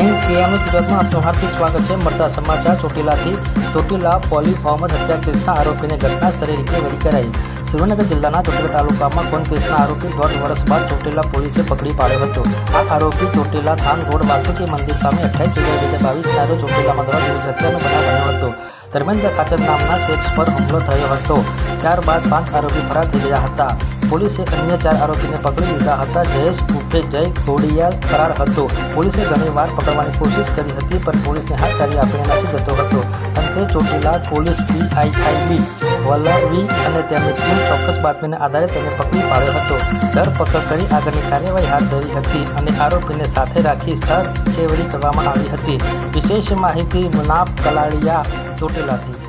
ગુજરાતમાં આપનું હાર્દિક સ્વાગત છે. મળતા સમાચાર ચોટીલાથી. ચોટીલા પોલી મોહમ્મદ હત્યા કેસના આરોપીને ઘટના સ્થળે રિકવરી કરાઈ. સુરેન્દ્રનગર જિલ્લાના ચોટીલા તાલુકામાં કોન કેસના આરોપી દોઢ વર્ષ બાદ ચોટીલા પોલીસે પકડી પાડ્યો હતો. આ આરોપી ચોટીલા થાન રોડ વાસુકી મંદિર સામે અઠ્યાવીસ જુલાઈ બે હજાર બાવીસના રોજ ચોટીલામાં દોઢ દિવસ હત્યાનો બનાવ બન્યો હતો. ધર્મેન્દ્ર કાચર નામના શેખ્સ પર હુમલો થયો હતો. ત્યારબાદ પાંચ આરોપી ફરાર થઈ ગયા હતા. પોલીસે અન્ય ચાર આરોપીને પકડી લીધા હતા. જયેશ ઉર્ફે જય ઘોડિયાલ ફરાર હતો. પોલીસે ઘણી વાર પકડવાની કોશિશ કરી હતી, પણ પોલીસને હાથ કાઢી આપીને નાસી જતો હતો. અંતે ચોટીલા પોલીસ પીઆઈઆઈબી વલવી અને તેમની ટીમ ચોક્કસ બાતમીના આધારે તેને પકડી પાડ્યો હતો. ધરપકડ કરી આગળની કાર્યવાહી હાથ ધરી હતી અને આરોપીને સાથે રાખી સ્થળ કેવડી કરવામાં આવી હતી. વિશેષ માહિતી મુનાફ કલાડિયા ચોટીલાથી.